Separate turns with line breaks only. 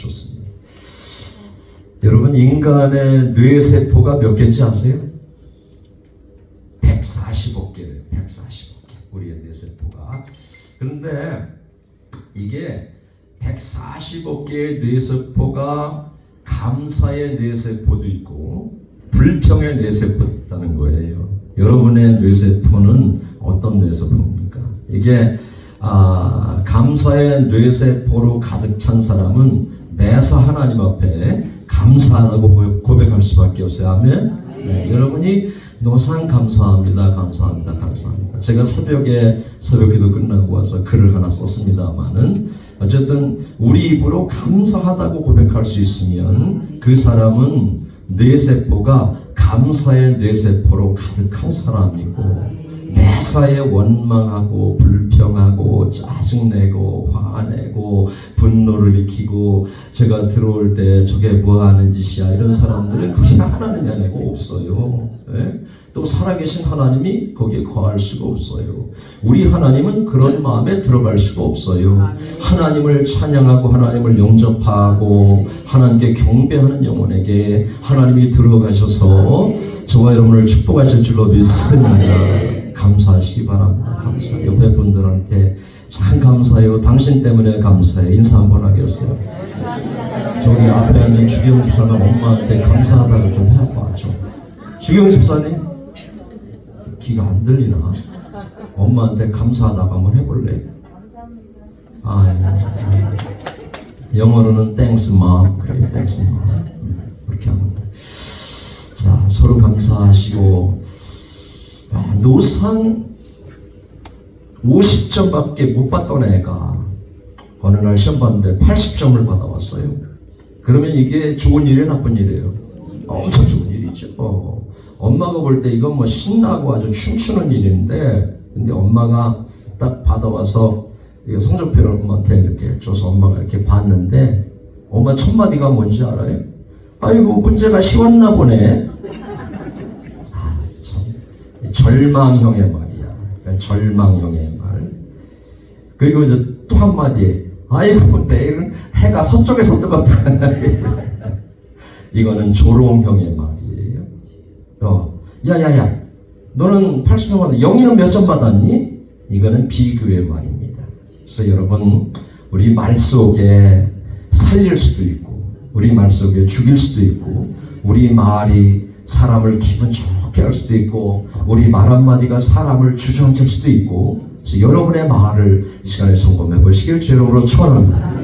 좋습니다. 여러분 인간의 뇌세포가 몇 개인지 아세요? 145개래요. 145개. 우리의 뇌세포가. 그런데 이게 145개의 뇌세포가 감사의 뇌세포도 있고 불평의 뇌세포도 있다는 거예요. 여러분의 뇌세포는 어떤 뇌세포입니까? 이게 아, 감사의 뇌세포로 가득 찬 사람은 매사 하나님 앞에 감사하다고 고백할 수밖에 없어요. 아멘. 네, 여러분이 노상 감사합니다, 감사합니다, 감사합니다. 제가 새벽에 새벽기도 끝나고 와서 글을 하나 썼습니다만은 어쨌든 우리 입으로 감사하다고 고백할 수 있으면 그 사람은 뇌세포가 감사의 뇌세포로 가득한 사람이고 매사에 원망하고 불평하고 짜증내고 화내고 분노를 일으키고 제가 들어올 때 저게 뭐 하는 짓이야 이런 사람들은 그냥 하나님이 아니고 없어요. 예? 또 살아계신 하나님이 거기에 거할 수가 없어요. 우리 하나님은 그런 마음에 들어갈 수가 없어요. 하나님을 찬양하고 하나님을 영접하고 하나님께 경배하는 영혼에게 하나님이 들어가셔서 저와 여러분을 축복하실 줄로 믿습니다. 감사하시기 바랍니다. 감사. 옆에 분들한테 참 감사해요. 당신 때문에 감사해요. 인사 한번 하겠어요. 저기 앞에 앉은 주경 집사가 엄마한테 감사하다고 좀 해봐. 좀. 주경 집사님 귀가 안 들리나? 엄마한테 감사하다고 한번 해볼래? 아, 예. 영어로는 thanks mom 그래 thanks mom 그렇게 합니다. 자 서로 감사하시고 아, 노상 50점밖에 못 받던 애가 어느 날 시험 봤는데 80점을 받아왔어요. 그러면 이게 좋은 일이에요, 나쁜 일이에요? 엄청 좋은 일이죠. 어, 엄마가 볼 때 이건 뭐 신나고 아주 춤추는 일인데, 근데 엄마가 딱 받아와서 성적표를 엄마한테 이렇게 줘서 엄마가 이렇게 봤는데, 엄마 첫 마디가 뭔지 알아요? 아이고 문제가 쉬웠나 보네. 절망형의 말이야. 그러니까 절망형의 말. 그리고 이제 또 한마디. 아이고 내일은 해가 서쪽에서 뜨겁다. 이거는 조롱형의 말이에요. 어, 야 야 야, 너는 80점 받았 영희는 몇 점 받았니? 이거는 비교의 말입니다. 그래서 여러분 우리 말 속에 살릴 수도 있고 우리 말 속에 죽일 수도 있고 우리 말이 사람을 기분 좋게 할 수도 있고 우리 말 한마디가 사람을 주저앉힐 수도 있고 여러분의 말을 시간에 점검해 보시길 제 이름으로 축원합니다.